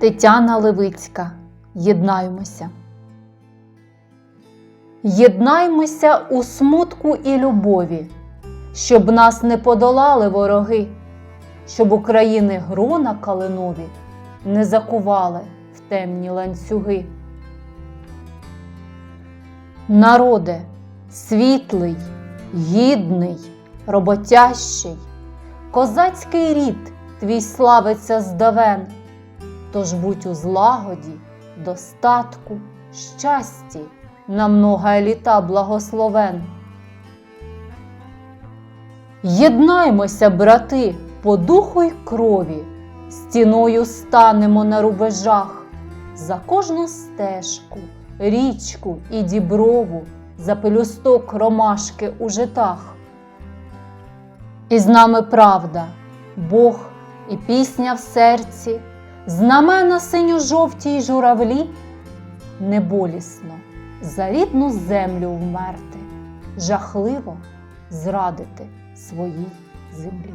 Тетяна Левицька. Єднаймося. Єднаймося у смутку і любові, щоб нас не подолали вороги, щоб України грона калинові не закували в темні ланцюги. Народе, світлий, гідний, роботящий, козацький рід твій славиться здавен. Тож будь у злагоді, достатку, щасті, на много літа благословен. Єднаймося, брати, по духу й крові, стіною станемо на рубежах, за кожну стежку, річку і діброву, за пелюсток ромашки у житах. І з нами правда, Бог і пісня в серці, знамена синьо-жовтій журавлі, неболісно за рідну землю вмерти, жахливо зрадити своїй землі.